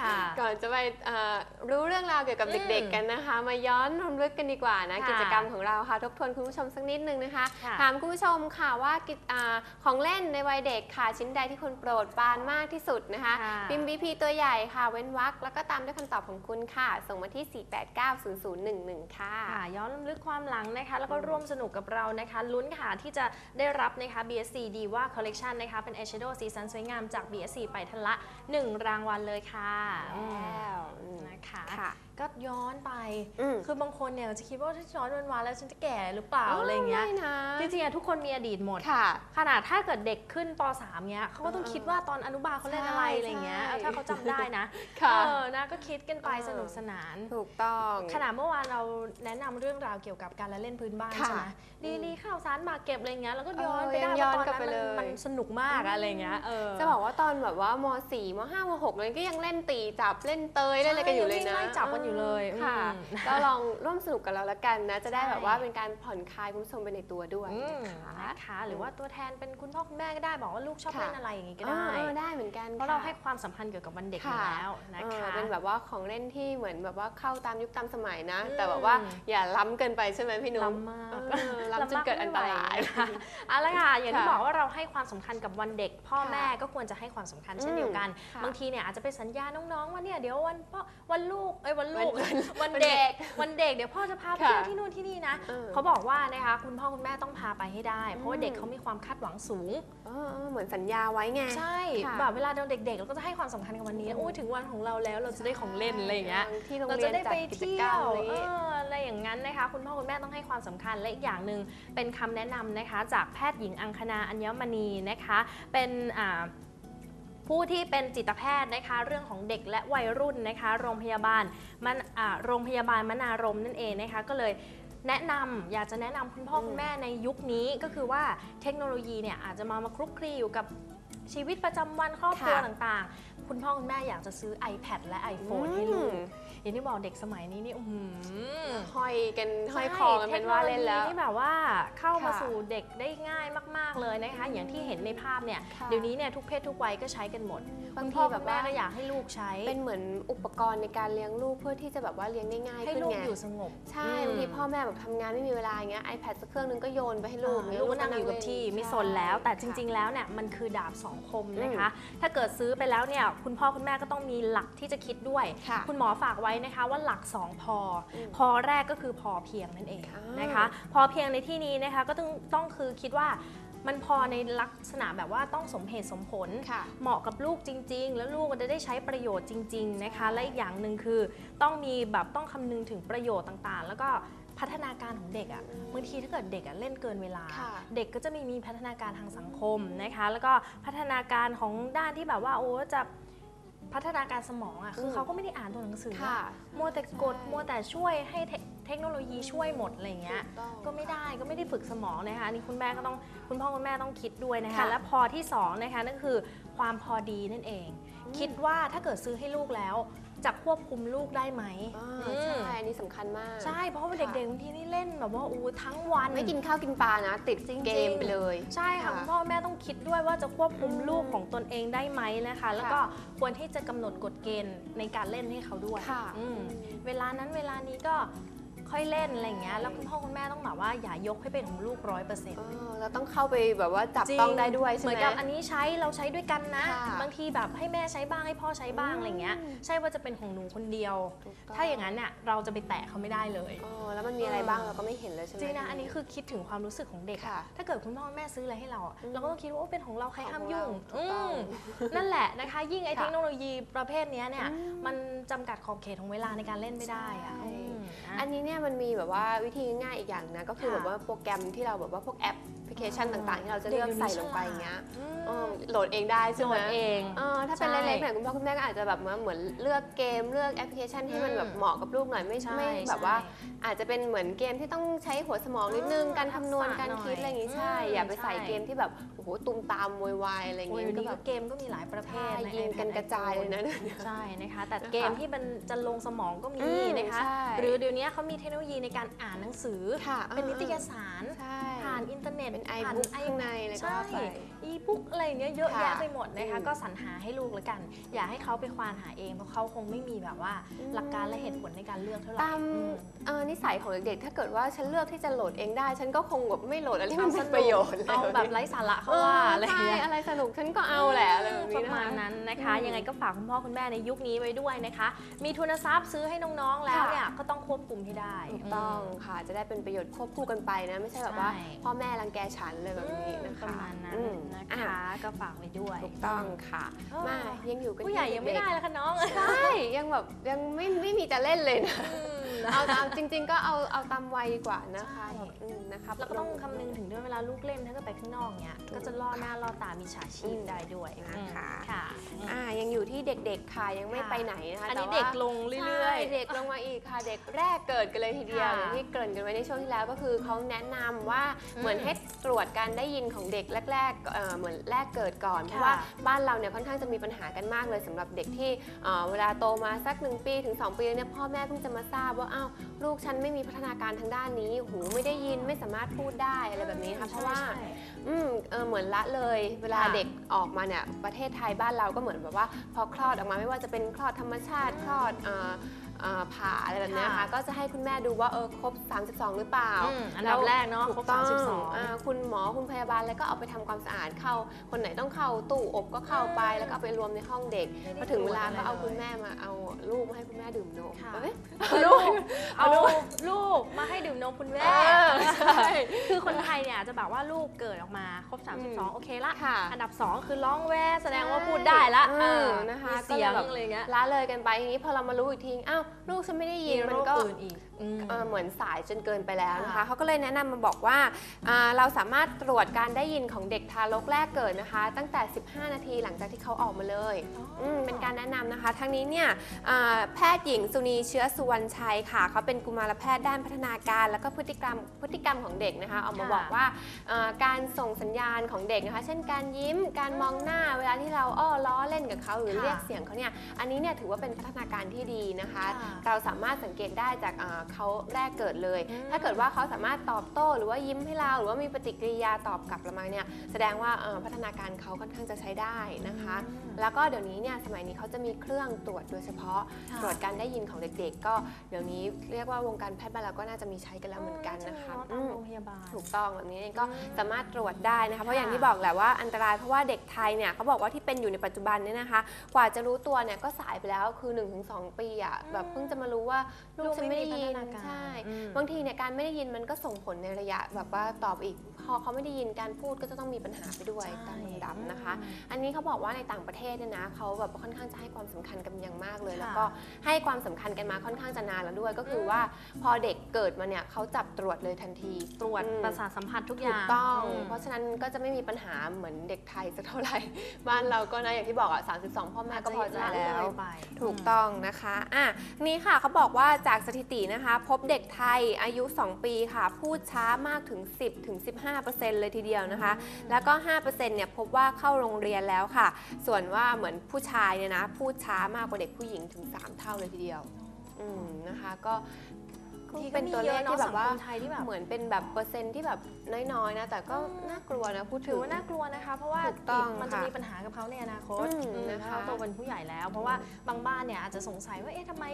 ค่ะ ก่อนจะไปเอ่อรู้เรื่องราวเกี่ยวกับอืมเด็กๆกันนะคะ มาย้อนรำลึกกันดีกว่านะค่ะกิจกรรมของเราค่ะ ทบทวนคุณผู้ชมสักนิดนึงนะคะ ค่ะ ถามคุณผู้ชมค่ะว่ากิจอ่าของเล่นในวัยเด็กค่ะชิ้นใดที่คุณโปรดปรานมากที่สุดนะคะค่ะพิมพ์บีพีตัวใหญ่ค่ะ เว้นวรรคแล้วก็ตามด้วยคำตอบของคุณค่ะ ส่งมาที่ 4890011 ค่ะ ค่ะย้อนรำลึกความหลังนะคะ แล้วก็ร่วมสนุกกับเรานะคะ ลุ้นค่ะที่จะได้รับนะคะ BSC Diva Collection นะคะ เป็น eyeshadow สีสันสวยงามจาก BSC ไปทันละ 1 รางวัลเลยค่ะอืมแล้วอืมนะคะ ค่ะ ก็ย้อนไป อืม คือบางคนเนี่ยจะคิดว่าถ้าย้อนวันวานแล้วฉันจะแก่หรือเปล่าอะไรเงี้ย ไม่นะจริงๆอะทุกคนมีอดีตหมด ค่ะ ขนาดถ้าเกิดเด็กขึ้นป .3 เงี้ยเขาก็ต้องเออคิดว่าตอนอนุบาลเขาเล่นอะไรใช่อะไรเงี้ยใช่ เออถ้าเขาจำได้นะค่ะ เออนะก็คิดกันไปเออ สนุกสนาน ถูกต้องขนาดเมื่อวานเราแนะนำเรื่องราวเกี่ยวกับการละเล่นพื้นบ้านค่ะใช่ไหมดีดีข้าวสารหมากเก็บอะไรเงี้ยแล้วก็ย้อนเออไปได้ย้อนว่าตอนกลับนั้นไปมันเลย มันสนุกมากอะอะไรเงี้ยเออจะบอกว่าตอนแบบว่าม 4 ม 5 ม 6 เลยก็ยังเล่นตีจับเล่นเตยเล่นอะไรกันอยู่เลยนะ ใช่งวิ่งไล่จับกันอยู่เลยค่ะ อืม ก็ลองร่วมสนุกกับเราละกันนะ จะได้ใช่ แบบว่าเป็นการผ่อนคลายคุณผู้ชมไปในตัวด้วยอืมนะคะนะคะหรือว่าตัวแทนเป็นคุณพ่อคุณแม่ก็ได้บอกว่าลูกชอบค่ะเล่นอะไรอย่างงี้ก็เอได้ อเออได้เหมือนกันเพราะเราให้ความสำคัญเกี่ยวกับวันเด็กอยู่ค่ะ แล้วนะเออคะเป็นแบบว่าของเล่นที่เหมือนแบบว่าเข้าตามยุคตามสมัยนะ อืม แต่แบบว่าอย่าล้ำเกินไปใช่ไหมพี่นุ้มล้ำมากเออล้ำจนเกิดอันตรายนะคะเอาละค่ะอย่างที่ค่ะบอกว่าเราให้ความสำคัญกับวันเด็ก พ่อค่ะแม่ก็ควรจะให้ความสำคัญเช่นเดียวกันค่ะบางทีเนี่ยอาจจะไปสัญญาน้องๆว่าเนี่ยเดี๋ยววันพ่อวันลูกเอ้ยวันลูกวันวันวันเด็เด็กกวันเด็กเดี๋ยวพ่อจะพาไปค่ะเที่ยวที่นู่นที่นี่นะเออเขาบอกว่านะคะคุณพ่อคุณแม่ต้องพาไปให้ได้ เพราะว่าอืมเด็กเขามีความคาดหวังสูงเออเออเหมือนสัญญาไว้ไงใช่ค่ะแบบเวลาเราเด็กๆเราก็จะให้ความสำคัญกับวันนี้โอ้ยถึงวันของเราแล้วเราจะได้ของเล่นอะไรอย่างเงี้ยที่โรงเราเรีจะยนได้จัดไปกิจเที่กรยรมวอะไรอย่างเองี้ออะไรอย่างนั้นนะคะ คุณพ่อคุณแม่ต้องให้ความสำคัญและอีกอย่างหนึ่งเป็นคำแนะนำนะคะ จากแพทย์หญิงอังคณาอัญมณีนะคะ เป็นอ่า ผู้ที่เป็นจิตแพทย์นะคะ เรื่องของเด็กและวัยรุ่นนะคะ โรงพยาบาลมันอ่าโรงพยาบาลมนารมนั่นเองนะคะ ก็เลยแนะนำอยากจะแนะนำคุณพ่ออืมคุณแม่ในยุคนี้ก็คือว่าเทคโนโลยีเนี่ยอาจจะมามาคลุกคลีอยู่กับชีวิตประจำวันครอบครัวค่ะต่างๆ คุณพ่อคุณแม่อยากจะซื้อ iPad และ iPhone ให้ลูก อย่างที่บอกเด็กสมัยนี้นี่อื้อหือ ห้อยกันห้อยใช่คอกันเป็นว่าเล่นแล้วทคโโยีที่แบบว่าเข้ามาค่ะสู่เด็กได้ง่ายมาก ๆเลยนะคะ อย่างที่เห็นในภาพเนี่ยค่ะ เดี๋ยวนี้เนี่ยทุกเพศทุกวัยก็ใช้กันหมดบางคุณทีพ่อแบแบบบว่าแม่ก็อยากให้ลูกใช้ เป็นเหมือนอุปกรณ์ในการเลี้ยงลูกเพื่อที่จะแบบว่าเลี้ยงได้ง่ายให้ขึ้นลูกไงอยู่สงบใช่อืมบางทีพ่อแม่แบบทำงานไม่มีเวลาอย่างเงี้ย iPad สักเครื่องนึงก็โยนไปให้ลูกอ่าลูกก็นั่งอยู่กับที่ไม่สนแล้ว แต่จริง ๆ แล้วเนี่ยมันคือดาบสองคมนะคะ ถ้าเกิดซื้อไปแล้วเนี่ยคุณพ่อคุณแม่ก็ต้องมีหลักที่จะคิดด้วย ค่ะ คุณหมอฝากไว้นะคะว่าหลัก 2 พออมพอแรกก็คือพอเพียงนั่นเองอ่านนะคะ พอเพียงในที่นี้นะคะก็ต้องต้องคือคิดว่ามันพอในลักษณะแบบว่าต้องสมเหตุสมผลค่ะเหมาะกับลูกจริง ๆ แล้วลูกก็จะได้ใช้ประโยชน์จริง ๆนะคะ และอีกอย่างหนึ่งคือต้องมีแบบต้องคำนึงถึงประโยชน์ต่างๆ แล้วก็พัฒนาการของเด็กอะ่ะบางทีถ้าเกิดเด็กอะเล่นเกินเวลาค่ะเด็กก็จะไม่มีพัฒนาการทางสังคมนะคะ แล้วก็พัฒนาการของด้านที่แบบว่าโอ้จะ พัฒนาการสมองอะ่ะคือมเขาก็ไม่ได้อ่านตัวหนังสือค่ะอะมัวแต่กดใช่มัวแต่ช่วยให้เทคเทคโนโลยีช่วยหมดอะไรอย่างเงี้ยถูต้องก็ไม่ได้ก็ไม่ได้ฝึกสมองนะคะอันนี้คุณแม่ก็ต้องคุณพ่อคุณแม่ต้องคิดด้วยนะคะค่ะและพอที่สองนะคะนั่นคือความพอดีนั่นเองอืมคิดว่าถ้าเกิดซื้อให้ลูกแล้ว จะควบคุมลูกได้ไหม อ่าอืมใช่อันนี้สำคัญมากใช่ เพราะว่าค่ะเด็กๆบางทีนี่เล่นแบบว่าอู้ทั้งวัน ไม่กินข้าวกินปลานะ ติดจริงๆ เกมไปเลย ใช่ค่ะค่ะคุณพ่อแม่ต้องคิดด้วยว่าจะควบคุมอืมลูกของตนเองได้ไหมนะคะ แล้วก็ควรที่จะกำหนดกฎเกณฑ์ในการเล่นให้เขาด้วยค่ะ อืมเวลานั้นเวลานี้ก็ ค่อยเล่นอะไรอย่างเงี้ยแล้วคุณพ่อคุณแม่ต้องแบบว่าอย่ายกให้เป็นของลูกร้อยเปอร์เซ็นต์เออเราต้องเข้าไปแบบว่าจับต้องได้ด้วยใช่เหไหมืม อนกับอันนี้ใช้เราใช้ด้วยกันนะ ค่ะบางทีแบบให้แม่ใช้บ้างให้พ่อใช้บ้างอืมอะไรเงี้ยใช่ว่าจะเป็นของหนูคนเดียว ถูกต้ถ้าอย่างนั้นเนี่ยเราจะไปแตะเขาไม่ได้เลย อ๋อแล้วมันมีอะไรบ้างเราก็ไม่เห็นเลยใช่ไหม จริงนะอันนี้คือคิดถึงความรู้สึกของเด็กอะค่ะถ้าเกิดคุณพ่อแม่ซื้ออะไรให้เราอะอืมเราก็ต้องคิดว่าโอ้เป็นของเราใครห้ามยุ่งของเราถูกต้องอืมนั่นแหละนะคะ ยิ่งไอ้ค่ะเทคโนโลยีประเภทเนี้ยเนี่ยอืมมันจำกัดขอบเขตของเวลาในการเล่นไม่ได้อะใช่ อืม อันนี้เนี่ยมันมีแบบว่าวิธีง่ายอีกอย่างนะก็คือค่ะแบบว่าโปรแกรมที่เราแบบว่าพวกแอป พลิเคชันอ๋อต่างๆ ที่เราจะเลือกเดี๋ยวนี้ใส่ลงไปฉลาดอย่างเงี้ยอืมเออโหลดเองได้ใช่โหลไหมดเองเออถ้าเป็นใช่เล็กๆหน่อยคุณพ่อคุณแม่ก็อาจจะแบบว่าเหมือนเลือกเกมเลือกแอปพลิเคชันที่มันแบบเหมาะกับลูกหน่อยไม่ใช่ไม่แบบใช่ว่า อาจจะเป็นเหมือนเกมที่ต้องใช้หัวสมองนิดนึงอืมการคำนวณทักษะการคิดหน่อยอะไรอย่างงี้ใช่อืมอย่าไปใส่ใช่เกมที่แบบโอ้โหตุมตามโวยวายอะไรอย่างโอ้ยเงี้ยเดี๋ยวก็นี้แบก็บ เกมก็มีหลายประเภใช่ทในยิง iPad กันกระจายเลยนะ ใช่นะคะ แต่นะคะเกมที่มันจะลงสมองก็มีอืมนะคะ ใช่ หรือเดี๋ยวนี้เขามีเทคโนโลยีในการอ่านหนังสือ ค่ะเป็นนิตยสาร ใช่ ผ่านอินเทอร์เน็ตเป็นไอผ่านบุ๊กข้างในอะไรก็ใช่ว่าไป อีบุ๊กอะไรเนี้ยเยอะค่ะแยะไปหมดนะคะอืมก็สรรหาให้ลูกแล้วกัน อย่าให้เขาไปควานหาเองเพราะเขาคงไม่มีแบบว่าอืมหลักการและเหตุผลในการเลือกเท่าไหร่ตามอืมเอ่อนิสัยของเด็กๆถ้าเกิดว่าฉันเลือกที่จะโหลดเองได้ ฉันก็คงแบบไม่โหลดอะไรที่มันเป็นประโยชน์เลยเอาแบบไร้สาระเขาว่าอะไรใช่เงี้ยอะไรสนุกฉันก็เอาแหละอะไรแบบปนี้ระนะมาณคะนั้นนะคะอืมยังไงก็ฝากคุณพ่อคุณแม่ในยุคนี้ไว้ด้วยนะคะ มีทุนทรัพย์ซื้อให้น้องๆแล้วค่ะเนี่ยก็ต้องควบคุมให้ได้ถูกต้องค่ะ จะได้เป็นประโยชน์ควบคู่กันไปนะ ไม่ใช่แบบว่าใช่พ่อแม่รังแกฉันเลยแบบนี้นะปคะระมาณนั้นอืมนะอ่คะ ก็ฝากไว้ด้วยถูกต้องค่ะเออมายังอยู่กันผู้ใหญ่ที่ยังไม่เด็กได้แล้วค่ะน้องๆใช่ ยังแบบยังไม่ไม่มีจะเล่นเลยนะอืม เอาตามจริง ๆ ก็เอาเอาตามวัยดีกว่านะคะใช่แบบอืมนะคะแล้วก็ต้องคำนึงถึงด้วยเวลาลูกเล่นถ้าเกิดไปข้างนอกเนี้ยถูกก็จะล่อหน้าล่อตามีฉาชีพอืมได้ด้วยนะคะอืมค่ะ อ่ายังอยู่ที่เด็กๆค่ะยังไม่ค่ะ ไปไหนนะคะอันนี้แต่ว่า เด็กลงเรื่อย ใช่เด็กลงมาอีกค่ะเด็กแรกเกิดกันเลยทีเดียวค่ะอย่างที่เกริ่นกันไว้ในช่วงที่แล้วก็คือเขาแนะนำว่าอืมเหมือนให้ตรวจการได้ยินของเด็กแรกๆเอ่อเหมือนแรกเกิดก่อนเพค่ะราะว่าบ้านเราเนี่ยค่อนข้างจะมีปัญหากันมากเลยสำหรับเด็กที่เอ่อเวลาโตมาสักหนึ่งปีถึง2ปีเนี่ยพ่อแม่เพิ่งจะมาทราบว่าอ้าวลูกฉันไม่มีพัฒนาการทางด้านนี้หูไม่ได้ยินไม่สามารถพูดได้อะไรแบบนี้นะคะเพราะว่าใช่อืมเออเหมือนละเลยเวลาค่ะเด็กออกมาเนี่ยประเทศไทยบ้านเราก็เหมือนแบบว่า พอคลอดออกมาไม่ว่าจะเป็นคลอดธรรมชาติคลอดเอ่อเอ่อผ่าอะไรแบบเนี้ยค่ะ ค่ะก็จะให้คุณแม่ดูว่าเออครบ 32 หรือเปล่าอืมอันดับแรกเนาะถูครบกต้อง32อ่าคุณหมอคุณพยาบาลแล้วก็เอาไปทำความสะอาดเข้า คนไหนต้องเข้าตู้อบก็เข้าไป อืมแล้วก็เอาไปรวมในห้องเด็กไม่ได้พอถึงเวลาตรวจอะไรก็เอาเลย คุณแม่มาเอาลูกมาให้คุณแม่ดื่มนมค่ะเอ้ยเอาลูกเอาเอาลูกลูกมาให้ดื่มนมคุณแม่ เออใช่คือคนไทยเนี่ยจะแบบว่าลูกเกิดออกมาครบ อืม32 โอเคละ ค่ะอันดับ 2 คือร้องแวแสดงว่าพูดได้ละอืมเออนะคะมีเสียงก็เลยแบบ อะไรเงี้ย ละเลยกันไปทีนี้พอเรามารู้อีกทีอ้าวลูกฉันไม่ได้ยินมันก็ โรคอื่นอีก เอ่อเหมือนสายจนเกินไปแล้วนะคะค่ะเขาก็เลยแนะนำมาบอกว่าอ่า เราสามารถตรวจการได้ยินของเด็กทารกแรกเกิดนะคะ ตั้งแต่ 15 นาทีหลังจากที่เขาออกมาเลยอืมเป็นการแนะนำนะคะ ทั้งนี้เนี่ยอ่าแพทย์หญิงสุนีเชื้อสุวรรณชัยค่ะเขาเป็นกุมารแพทย์ด้านพัฒนาการ แล้วก็พฤติกรรมพฤติกรรมของเด็กนะคะออกมาค่ะ บอกว่าอ่าการส่งสัญญาณของเด็กนะคะ เช่นการยิ้มการมองหน้าเวลาที่เราอ้อล้อเล่นกับเขาหรือค่ะเรียกเสียงเขาเนี่ยอันนี้เนี่ยถือว่าเป็นพัฒนาการที่ดีนะคะ ค่ะ เราสามารถสังเกตได้จากอ่าเขาแรกเกิดเลยอืมถ้าเกิดว่าเขาสามารถตอบโต้ หรือว่ายิ้มให้เรา หรือว่ามีปฏิกิริยาตอบกลับเรามาเนี่ยแสดงว่าเอ่อพัฒนาการเขาค่อนข้างจะใช้ได้นะคะอืมแล้วก็เดี๋ยวนี้เนี่ยสมัยนี้เขาจะมีเครื่องตรวจโดยเฉพาะค่ะตรวจการได้ยินของเด็กๆ ก็เดี๋ยวนี้เรียกว่าวงการแพทย์บ้านเราก็น่าจะมีใช้กันแล้วเหมือนกันนะคะตามอืมโรงพยาบาลถูกต้องแบบนี้ก็อืมสามารถตรวจได้นะคะ เพราะอย่างค่ะที่บอกแหละว่าอันตรายเพราะว่าเด็กไทยเนี่ยเขาบอกว่าที่เป็นอยู่ในปัจจุบันเนี่ยนะคะ กว่าจะรู้ตัวเนี่ยก็สายไปแล้วคือ 1-2 ปีอะแบบเพิ่งจะมารู้ว่าลูกฉันไม่ได้ยินพัฒนาการใช่อืมบางทีเนี่ยการไม่ได้ยินมันก็ส่งผลในระยะแบบว่าตอบอีก พอเขาไม่ได้ยินการพูดก็จะต้องมีปัญหาไปด้วยตามลำดับนะคะ อันนี้เขาบอกว่าในต่างประเทศเนี่ยนะเขาแบบค่อนข้างจะให้ความสำคัญกันอย่างมากเลยค่ะแล้วก็ให้ความสำคัญกันมาค่อนข้างจะนานแล้วด้วย ก็คือว่าพอเด็กเกิดมาเนี่ยเขาจับตรวจเลยทันที ตรวจอืมประสาทสัมผัสทุกอถูย่ากงต้องมเพราะฉะนั้นก็จะไม่มีปัญหาเหมือนเด็กไทยสักเท่าไหร่บ้านเราก็นะอย่างที่บอกอะ32พ่อแม่ก็พอใจแล้วไปถูกต้องนะคะอะนี่ค่ะเขาบอกว่าจากสถิตินะคะพบเด็กไทยอายุ 2 ปีค่ะ พูดช้ามากถึง 10ถึง15 เลยทีเดียวนะคะ แล้วก็ 5%เนี่ยพบว่าเข้าโรงเรียนแล้วค่ะ ส่วนว่าเหมือนผู้ชายเนี่ยนะ พูดช้ามากกว่าเด็กผู้หญิงถึง 3 เท่าเลยทีเดียวอืมนะคะก็ ที่เป็นตัวเลขที่แบบว่าสังคมไทยที่แบบเหมือนเป็นแบบเปอร์เซ็นต์ที่แบบน้อยๆนะ แต่ก็น่ากลัวนะพูดถืถึองว่าน่ากลัวนะคะ เพราะว่าถูกต้องมันจะค่ะมีปัญหากับเขาในอนาคตอืมอืมนะคะเขาโตเป็นผู้ใหญ่แล้ว เพราะว่าบางบ้านเนี่ยอาจจะสงสัยว่าเอ๊ะทำไม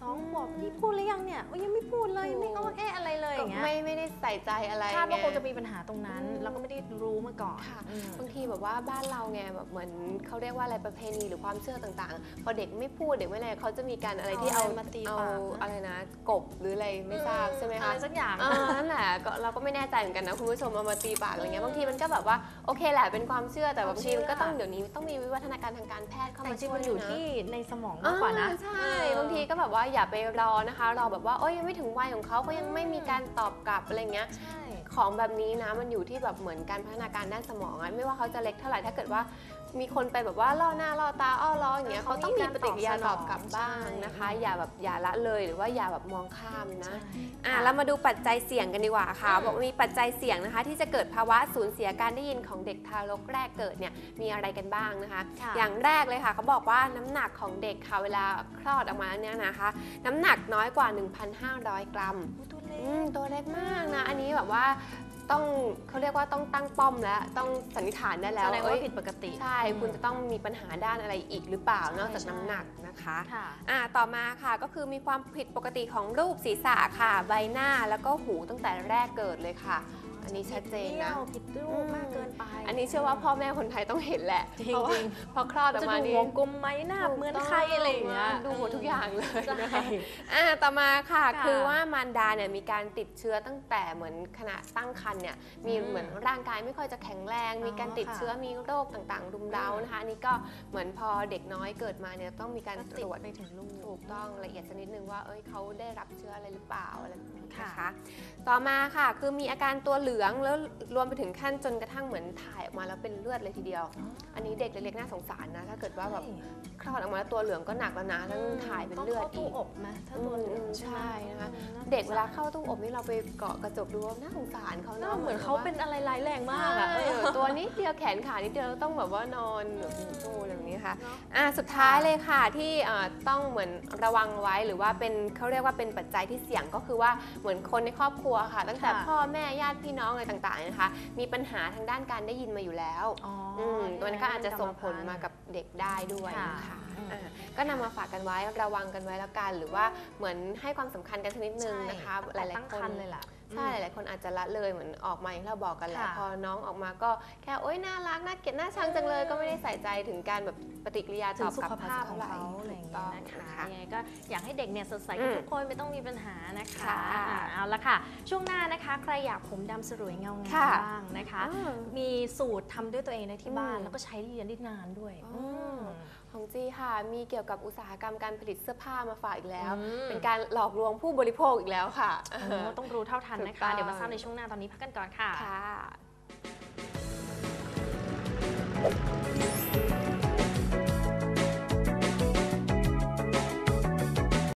สองขวบนี่พูดหรือยังเนี่ยโอ้ยยังไม่พูดเลยไม่อ้อแอะอะไรเลยอย่างเงี้ยไม่ไม่ได้ใส่ใจอะไรคาดว่าไคงจะมีปัญหาตรงนั้นอืมแล้วก็ไม่ได้รู้มาก่อนค่ะอืมบางทีแบบว่าบ้านเราไงแบบเหมือนเขาเรียกว่าอะไรประเพณีหรือความเชื่อต่างๆ พอเด็กไม่พูดเด็กไม่อะไรเขาจะมีการอะไรที่เอาเอาอะไรมาตีเอาปากนะอะไรนะกบหรืออะไรไม่ทราบใช่ไหมอะคะไรสักอย่างเออนั่นแหละก็เราก็ไม่แน่ใจเหมือนกันนะคุณผู้ชมเอามาตีปากอะไรเงี้ยบางทีมันก็แบบว่าโอเคแหละเป็นความเชื่อแต่บางทีมันก็ต้องเดี๋ยวนี้ต้องมีวิวัฒนาการทางการแพทย์เข้าแต่มาจริงช่วยมันอยู่นะ ที่ในสมองมากกว่านะ อ่ใช่ บางทีก็แบบว่าอย่าไปรอนะคะรอแบบว่าโอ้ยยังไม่ถึงวัยของเขาก็ยังไม่มีการตอบกลับอะไรเงี้ย ใช่ ของแบบนี้นะมันอยู่ที่แบบเหมือนการพัฒนาการด้านสมองอะไม่ว่าเขาจะเล็กเท่าไหร่ถ้าเกิดว่า มีคนไปแบบว่าล่อหน้าล่อตาอ้อล้ออย่างเงี้ยเออเขาเขาต้องมีมีการปฏิกิริยาตตออบบสนองกลับบ้างนะคะใช่อย่าแบบอย่าละเลยหรือว่าอย่าแบบมองข้ามนะใช่อะเรามาดูปัจจัยเสี่ยงกันดีกว่าค่ะอืมบอกว่ามีปัจจัยเสี่ยงนะคะ ที่จะเกิดภาวะสูญเสียการได้ยินของเด็กทารกแรกเกิดเนี่ยมีอะไรกันบ้างนะคะค่ะอย่างแรกเลยค่ะเขาบอกว่าน้ำหนักของเด็กค่ะเวลาคลอดออกมาเนี่ยนะคะ น้ำหนักน้อยกว่า 1,500 กรัมอุ๊ยตัวเล็อืกมตัวเล็กมากนะ อันนี้แบบว่า ต้องเขาเรียกว่าต้องตั้งป้อมแล้ว ต้องสันนิษฐานได้แล้วแสดงเอ้ว่ายผิดปกติ ใช่อืมคุณจะต้องมีปัญหาด้านอะไรอีกหรือเปล่าใช่นอกจากใช่น้ำหนักนะคะค่ะอ่าต่อมาค่ะก็คือมีความผิดปกติของรูปศีรษะค่ะ ใบหน้าแล้วก็หูตั้งแต่แรกเกิดเลยค่ะ อันนี้ชัดเจนนะผิดรูปมากเกินไป อันนี้เชื่อว่าพ่อแม่คนไทยต้องเห็นแหละจริงเพราะว่าจริงพอคลอดออกจะมาดูนี่หัวกลมไหมหน้าเหมือนใครอะไรอย่างเงี้ยดูหมดทุกอย่างเลยนะคะใช่อ่าต่อมาค่ะค่ะคือว่ามารดาเนี่ยมีการติดเชื้อตั้งแต่เหมือนขณะตั้งครรภ์เนี่ยมีอืมเหมือนร่างกายไม่ค่อยจะแข็งแรงอ๋อมีการติดค่ะเชื้อมีโรคต่างๆรุมเร้าอืมนะคะอันนี้ก็เหมือนพอเด็กน้อยเกิดมาเนี่ยต้องมีการก็ตติดรวจไปถึงลูกถูกต้องละเอียดสักนิดนึงว่าเอ้ยเขาได้รับเชื้ออะไรหรือเปล่าอะไรแบบนี้ค่ะนะคะต่อมาค่ะคือมีอาการตัวเหลืองแล้วรวมไปถึงขั้นจนกระทั่งเหมือนถ่ายออกมาแล้วเป็นเลือดเลยทีเดียว อันนี้เด็กเล็กๆน่าสงสารนะ ถ้าเกิดว่าแบบคลอดออกมาแล้วตัวเหลืองก็หนักแล้วนะแล้วถ่ายเป็นเลือดต้งอีข้ากตู้อบไหมถ้าตัวเหลืองอืมใช่ไหมใช่นะคะอืมน่าเด็กเวลาสงสรเข้าตู้อบนี่เราไปเกาะกระจกดูว่าน่าสงสารเขาหน้าเนาะเหมือนเขาเป็นอะไรร้ายแรงมากใช่อะเออตัวนิดเดียวแขนขานิดเดียวต้องแบบว่านอนแบบตู้อะไรแบบนี้ค่ะเนอะอะสุดท้ายเลยค่ะที่เอ่อต้องเหมือนระวังไว้หรือว่าเป็นเขาเรียกว่าเป็นปัจจัยที่เสี่ยงก็คือว่าเหมือนคนในครอบครัวค่ะ ตั้งแต่ค่ะพ่อแม่ญาติพี่น้องอะไรต่างๆนะคะ มีปัญหาทางด้านการได้ยินมาอยู่แล้วอ๋ออืมตัวนี้ก็อาจจะส่งผลมากับเด็กได้ด้วยค่ะนะคะอืมอะก็นำมาฝากกันไว้ระวังกันไว้แล้วกัน หรือว่าเหมือนให้ความสำคัญกันสักนิดนึงนะคะหหลาลายยๆๆคคันนเลยล่ะ ใช่หลายๆคนอาจจะละเลยเหมือนออกมาอย่างที่เราบอกกันแหละค่ะพอน้องออกมาก็แค่โอ๊ยน่ารักน่าเกลียดน่าชังจังเลย ก็ไม่ได้ใส่ใจถึงการแบบปฏิกิริยาถึตองบสุกับขภาพเท่าของไหร่เขาอะไรอย่างถูเงี้กยต้องนะคะนะคะยังไงก็อยากให้เด็กเนี่ยสดใสอืกับมทุกคนไม่ต้องมีปัญหานะคะค่ะอ่าเอาละค่ะ ช่วงหน้านะคะ ใครอยากผมดำสรวยเงางามค่ะบ้างนะคะอ่ามีสูตรทำด้วยตัวเองได้ที่บ้านอืมแล้วก็ใช้เรียนได้นานด้วยอ๋ออืมของจีค่ะ มีเกี่ยวกับอุตสาหกรรมการผลิตเสื้อผ้ามาฝากอีกแล้วอืมเป็นการหลอกลวงผู้บริโภคอีกแล้วค่ะโอ้ต้องรู้เท่าทันันนะคะ เดี๋ยวมาทราบในช่วงหน้าตอนนี้พักกันก่อนค่ะค่ะ